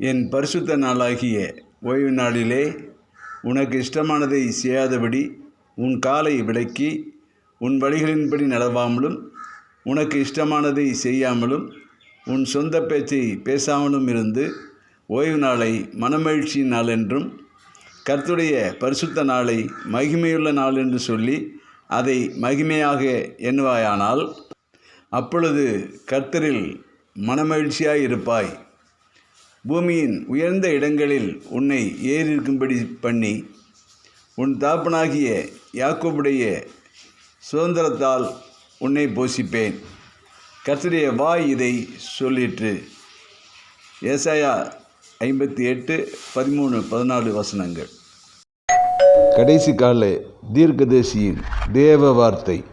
என் பரிசுத்த நாளாகிய ஓய்வு நாளிலே உனக்கு இஷ்டமானதை செய்யாதபடி உன் காலை விலக்கி உன் வழிகளின்படி நடவாமலும் உனக்கு இஷ்டமானதை செய்யாமலும் உன் சொந்த பேச்சை பேசாமலும் இருந்து ஓய்வு நாளை மனமகிழ்ச்சியின் நாள் என்றும் கர்த்துடைய பரிசுத்த நாளை மகிமையுள்ள நாள் என்று சொல்லி அதை மகிமையாக எண்ணுவாயானால் அப்பொழுது கர்த்தரில் மனமகிழ்ச்சியாய் இருப்பாய். பூமியின் உயர்ந்த இடங்களில் உன்னை ஏறியிருக்கும்படி பண்ணி உன் தாப்பனாகிய யாக்கோபுடைய சுதந்திரத்தால் உன்னை போஷிப்பேன். கர்த்தருடைய வாய் இதை சொல்லிற்று. ஏசாயா ஐம்பத்தி எட்டு பதிமூணு பதினாலு வசனங்கள். கடைசி கால தீர்க்கதேசியின் தேவ வார்த்தை.